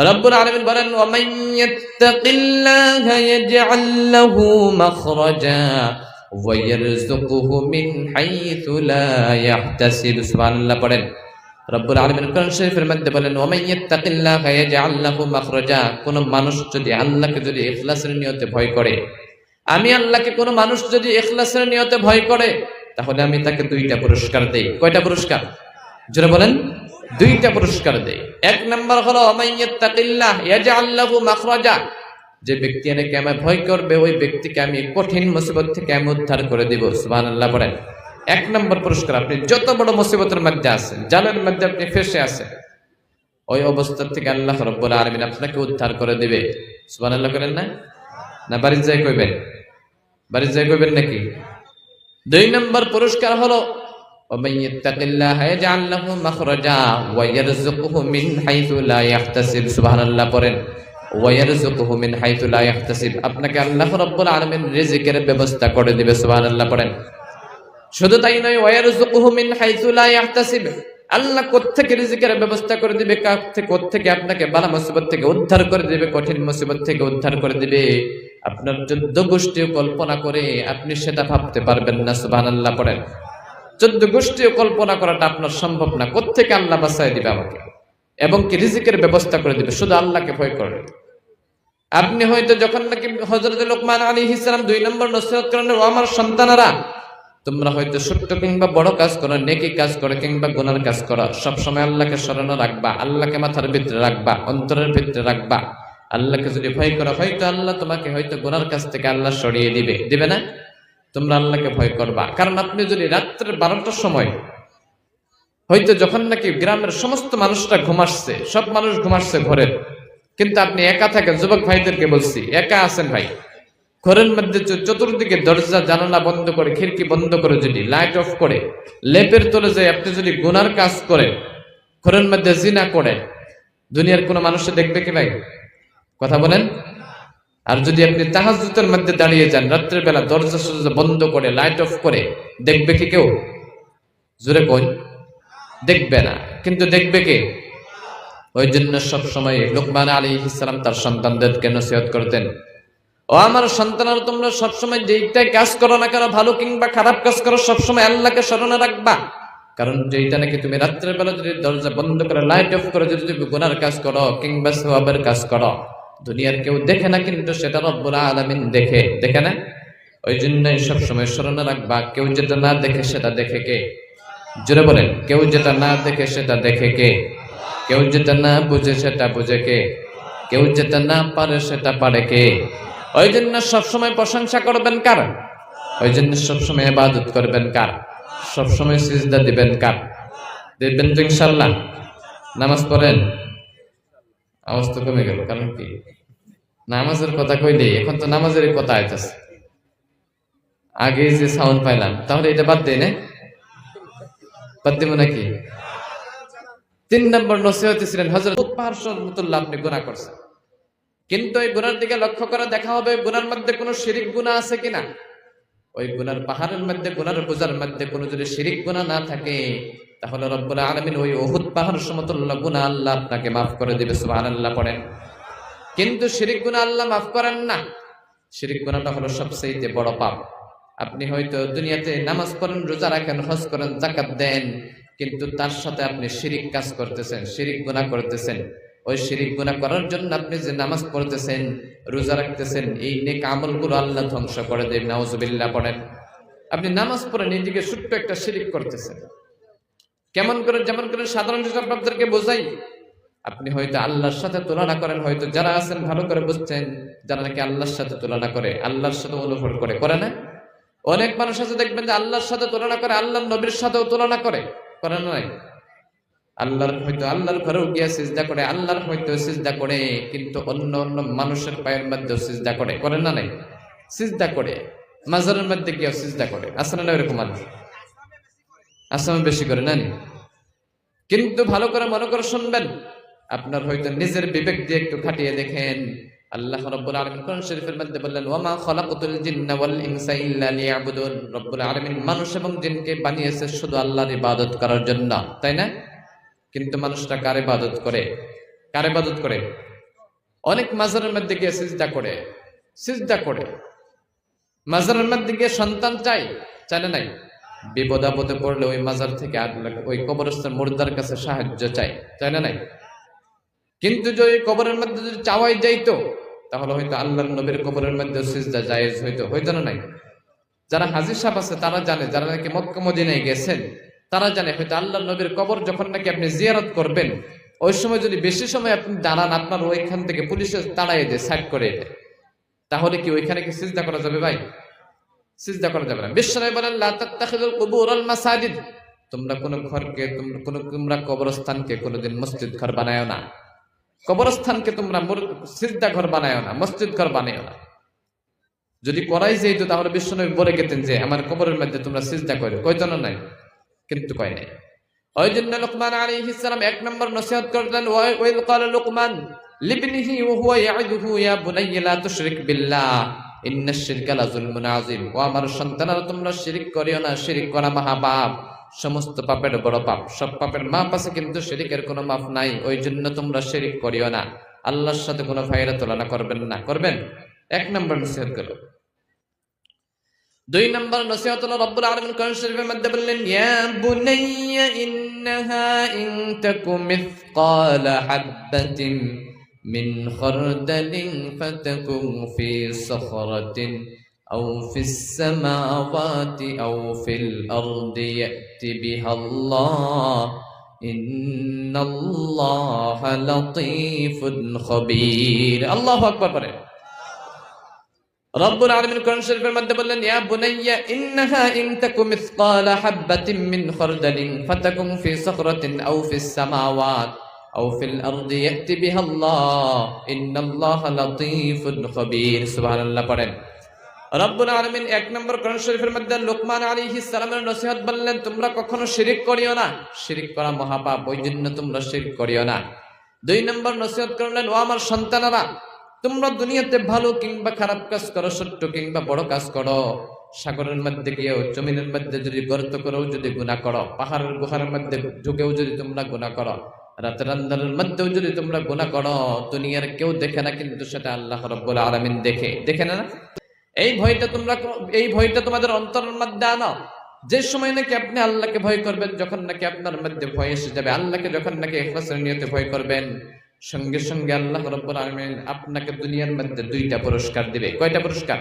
রব্বুল আলামিন বলেন মধ্যে বলেন কোন মানুষ যদি আল্লাহকে যদি ইখলাসের নিয়তে ভয় করে, আমি আল্লাহকে কোন মানুষ যদি ইখলাসের নিয়তে ভয় করে, তাহলে আমি তাকে দুইটা পুরস্কার দেই। কয়টা পুরস্কার? জোরে বলেন। দুইটা পুরস্কার দেই এক নম্বর হলো মাখরাজা। যে ব্যক্তি আমাকে আমায় ভয় করবে, ওই ব্যক্তিকে আমি কঠিন মুসিবত থেকে আমি উদ্ধার করে দিব। সুবহানাল্লাহ বলেন এক নম্বর পুরস্কার, আপনি যত বড় মুসিবতের মধ্যে আছেন, জালের মধ্যে আপনি ফেসে আছেন, ওই অবস্থা থেকে আল্লাহ রব্বুল আলামিন আপনাকে উদ্ধার করে দিবে। সুবহানাল্লাহ করেন না? না, বাড়ির যাই কইবেন। বাড়ির যাই কইবেন নাকি? দুই নম্বর পুরস্কার হলো ومن يتق الله يجعل له مخرجا ويرزقه من حيث لا يحتسب سبحان الله পড়েন ويرزقه من حيث لا يحتسب আপনাকে আল্লাহ রাব্বুল আলামিন রিজিকের ব্যবস্থা করে দিবে সুবহানাল্লাহ পড়েন শুধু তাই নয় ওয়ারযুকুহু মিন হাইথু লা ইয়াহতাসিব আল্লাহ কোত্থেকে রিজিকের ব্যবস্থা করে দিবে কার থেকে কোত্থেকে আপনাকে বালা মুসিবত থেকে উদ্ধার করে দিবে কঠিন মুসিবত থেকে উদ্ধার করে দিবে আপনার চোদ্দ গোষ্ঠীও কল্পনা করে আপনি সেটা ভাবতে পারবেন না সুবহানাল্লাহ পড়েন চোদ্দ গোষ্ঠীও কল্পনা করাটা আপনার সম্ভব না। কোত্থেকে আল্লাহ বাঁচাই দিবে আমাকে? এবং কি রিজিকের ব্যবস্থা করে দিবে? শুধু আল্লাহকে ভয় করে। আপনি হয়তো যখন নাকি হজরত লোকমান আলী ইসলাম দুই নম্বর নসরত করেন, ও আমার সন্তানেরা, তোমরা হয়তো ছোট্ট কিংবা বড় কাজ করো, নেকি কাজ করো কিংবা গুনার কাজ করো। সবসময় আল্লাহকে স্মরণে রাখবা, আল্লাহকে মাথার ভিতরে রাখবা, অন্তরের ভিতরে রাখবা। আল্লাহকে যদি ভয় করো, হয়তো আল্লাহ তোমাকে হয়তো গুনার কাছ থেকে আল্লাহ সরিয়ে দিবে। দিবে না? তোমরা আল্লাহকে ভয় করবা। কারণ আপনি যদি রাত্রের বারোটার সময় হয়তো যখন নাকি গ্রামের সমস্ত মানুষরা ঘুমাচ্ছে সব মানুষ ঘুমাচ্ছে ঘরের কিন্তু আপনি একা থাকেন, যুবক ভাইদেরকে বলছি, একা আছেন ভাই। ঘরের মধ্যে চতুর্দিকে দরজা, জানালা বন্ধ করে, খিড়কি বন্ধ করে যদি লাইট অফ করে, লেপের তলে যায় আপনি যদি গুনার কাজ করেন, ঘরের মধ্যে জিনা করেন দুনিয়ার কোনো মানুষে দেখবে কি ভাই? কথা বলেন? আর যদি আপনি তাহাজুতের মধ্যে দাঁড়িয়ে যান রাত্রের বেলা দরজা সরজা বন্ধ করে লাইট অফ করে, দেখবে কি কেউ? জোরে কই দেখবে না। কিন্তু দেখবে কে? ওই জন্য সব সময় লোকমান আলী ইসলাম তার সন্তানদেরকে নসিহত করতেন। ও আমার সন্তানরা, তোমরা সবসময় যেইটাই কাজ করো না কেন, ভালো কিংবা খারাপ কাজ করো, সবসময় আল্লাহকে স্মরণে রাখবা। কারণ যেইটা নাকি তুমি রাত্রের বেলা যদি দরজা বন্ধ করে লাইট অফ করে যদি তুমি গুনার কাজ করো, কিংবা সওয়াবের কাজ করো। দুনিয়ার কেউ দেখে না, কিন্তু সেটা রব্বুল আলামিন দেখে দেখে না? ওই জন্যই সবসময় স্মরণে রাখবা, কেউ যেটা না দেখে সেটা দেখে কে? জোরে বলেন, কেউ যেটা না দেখে সেটা দেখে কে? কেউ যেটা না বুঝে সেটা বুঝে কে? কেউ যেটা না পারে সেটা পারে কে? ওই জন্য সবসময় প্রশংসা করবেন কার? ওই জন্য সবসময় ইবাদত করবেন কার? সবসময় সিজদা দিবেন কার? দেখবেন তো ইনশাল্লাহ নামাজ পড়েন। তো কমে গেল, কারণ কি? নামাজের কথা কইলে এখন তো নামাজের কথা আইতেছে। আগে যে সাউন্ড পাইলাম, তাহলে এটা বাদ দেয় না। বাদ নাকি? তিন নম্বর নসিহতে ছিলেন হজরত আপনি গুনাহ করছেন। কিন্তু এই গুনার দিকে লক্ষ্য করে দেখা হবে গুনার মধ্যে কোনো শিরিক গুনাহ আছে কিনা ওই গুনার পাহাড়ের মধ্যে, গুনার বোঝার মধ্যে কোনো যদি শিরিক গুনাহ না থাকে তাহলে রব্বুল আলামিন ওই ওহুদ পাহাড় সমতুল্য গুনাহ আল্লাহ আপনাকে মাফ করে দিবে, সুবহানাল্লাহ পড়েন। কিন্তু শিরিক গুনাহ আল্লাহ মাফ করেন না। শিরিক গুনাহটা হলো সবচেয়ে বড় পাপ। আপনি হয়তো দুনিয়াতে নামাজ পড়েন, রোজা রাখেন, হজ করেন জাকাত দেন, কিন্তু তার সাথে আপনি শিরিক কাজ করতেছেন, শিরিক গুনাহ করতেছেন। ওই শিরিক গুনাহ করার জন্য আপনি যে নামাজ পড়তেছেন, রোজা রাখতেছেন, এই নেক আমলগুলো আল্লাহ ধ্বংস করে দেব নাউজুবিল্লাহ পড়েন। আপনি নামাজ পড়ে নিজেকে ছোট্ট একটা শিরিক করতেছেন। কেমন করে, যেমন করে সাধারণ হিসাব আপনাদেরকে বোঝাই। আপনি হয়তো আল্লাহর সাথে তুলনা করেন, হয়তো যারা আছেন ভালো করে বুঝছেন, যারা নাকি আল্লাহর সাথে তুলনা করে, আল্লাহর সাথে অনুভব করে করে না? অনেক মানুষ আছে দেখবেন যে আল্লাহর সাথে তুলনা করে, আল্লাহর নবীর সাথেও তুলনা করে করে নাই আল্লাহর হয়তো, আল্লাহর ঘরেও গিয়ে সিজদা করে, আল্লাহর হয়তো সিজদা করে, কিন্তু অন্য অন্য মানুষের পায়ের মধ্যেও সিজদা করে করে না? নাই সিজদা করে, মাজারের মধ্যে গিয়েও সিজদা করে আসলে না এরকম মানুষ? আসামে বেশি করে নেন কিন্তু ভালো করে মনে করে শুনবেন, আপনার হয়তো নিজের বিবেক দিয়ে একটু খাটিয়ে দেখেন। আল্লাহ রাব্বুল আলামিন কোরআন শরীফের মধ্যে বললেন ওয়ামা খালাকাতুল জিন্না ওয়াল ইনসা ইল্লা লিয়াবুদুন। রব্বুল আলামিন মানুষ এবং জিনকে বানিয়েছে শুধু আল্লাহর ইবাদত করার জন্য, তাই না? কিন্তু মানুষটা কার ইবাদত করে? কার ইবাদত করে? অনেক মাজারের মধ্যে গিয়ে সিজদা করে সিজদা করে। মাজারের মধ্যে গিয়ে সন্তান চাই না নাই? বিপদ আপদে পড়লে ওই মাজার থেকে ওই কবরস্থান মুর্দার কাছে সাহায্য চাই চায় না নাই? কিন্তু যদি কবরের মধ্যে যদি চাওয়াই যাইতো, তাহলে হয়তো আল্লাহর নবীর কবরের মধ্যে সিজদা জায়েজ হইতো হইতো না নাই? যারা হাজির সাহেব আছে, তারা জানে, যারা নাকি মক্কা মদিনায় গেছেন, তারা জানে হয়তো আল্লাহ নবীর কবর যখন নাকি আপনি জিয়ারত করবেন, ওই সময় যদি বেশি সময় আপনি দাঁড়ান, আপনার ওইখান থেকে পুলিশে তাড়াই দেয়, সাইড করে তাহলে কি ওইখানে কি সিজদা করা যাবে ভাই? সিজদা করা যাবে না। বিশ্বনবী বলেন, লা তাত্তাখিযুল কুবুরাল মাসাজিদ। তোমরা কোন ঘরকে, তোমরা কোন, তোমরা কবরস্থানকে কোনোদিন মসজিদ ঘর বানায়ও না। কবরস্থানকে তোমরা মুর- সিজদা ঘর বানায়ও না, মসজিদ ঘর বানায়ও না। যদি করাই যেত, তাহলে বিশ্বনবী বলে গেতেন যে, আমার কবরের মধ্যে তোমরা সিজদা করো। কইতো না নাই, কিন্তু কয় নাই। ওই জন্য লোকমান আলাইহিস সালাম এক নম্বর নসিহত করলেন, ওয়া- ওয়াইদ ক্বালা লোকমান লিবনিহি ওয়া হুয়া ইয়াইদুহু ইয়া বুনাইয়া লা তুশরিক বিল্লাহ। আযীম। ও আমার সন্তানেরা, তোমরা শিরিক করিও না, শিরিক করা মহাপাপ। সমস্ত পাপের বড় পাপ। সব পাপের মাপ আছে, কিন্তু শিরিকের কোনো মাপ নাই। ওই জন্য তোমরা শিরিক করিও না। আল্লাহর সাথে কোনো ফায়দা তুলনা করবেন না। করবেন? এক নম্বর নসিহত করো। দুই নম্বর নসিহত হলো রব্বুল মধ্যে বললেন, ইয়া ইন্নাহা ইন তাকু মিথকালা হাববাতিন من خردل فتكن في صخرة أو في السماوات أو في الأرض يأت بها الله. إن الله لطيف خبير. الله أكبر بره رب العالمين قرآن الشريف المدى بلن يا بني إنها إن تك مثقال حبة من خردل فتكن في صخرة أو في السماوات. ফিস সামাওয়াত আও ফিল আরদি ইয়াতি বিহা আল্লাহ ইন্নাল্লাহা লাতীফুন খাবীর সুবহানাল্লাহ, পড়েন। রব্বুল আলামিন এক নম্বর কোরআন শরীফের মধ্যে লোকমান আলাইহিস সালামের নসিহত বললেন, তোমরা কখনো শিরিক করিও না। শিরিক করা মহাপাপ, ওই জন্য তোমরা শিরিক করিও না। দুই নম্বর নসিহত করলেন, ও আমার সন্তানেরা, তোমরা দুনিয়াতে ভালো কিংবা খারাপ কাজ করো ছোট্ট কিংবা বড় কাজ করো। সাগরের মধ্যে গিয়েও, জমিনের মধ্যে যদি গর্ত করেও যদি গুণা করো, পাহাড়ের গুহার মধ্যে ঢুকেও যদি তোমরা গুণা করো। রাতের মধ্যেও যদি তোমরা গুণা করো, দুনিয়ার কেউ দেখে না, কিন্তু সেটা আল্লাহ রব্বুল আলামিন দেখে। দেখে না? এই ভয়টা তোমরা এই ভয়টা তোমাদের অন্তরের মধ্যে আনো। যে সময় নাকি আপনি আল্লাহকে ভয় করবেন, যখন নাকি আপনার মধ্যে ভয় এসে যাবে। আল্লাহকে যখন নাকি ইখলাসের নিয়তে ভয় করবেন, সঙ্গে সঙ্গে আল্লাহ রব্বুল আলামিন আপনাকে দুনিয়ার মধ্যে দুইটা পুরস্কার দিবে। কয়টা পুরস্কার?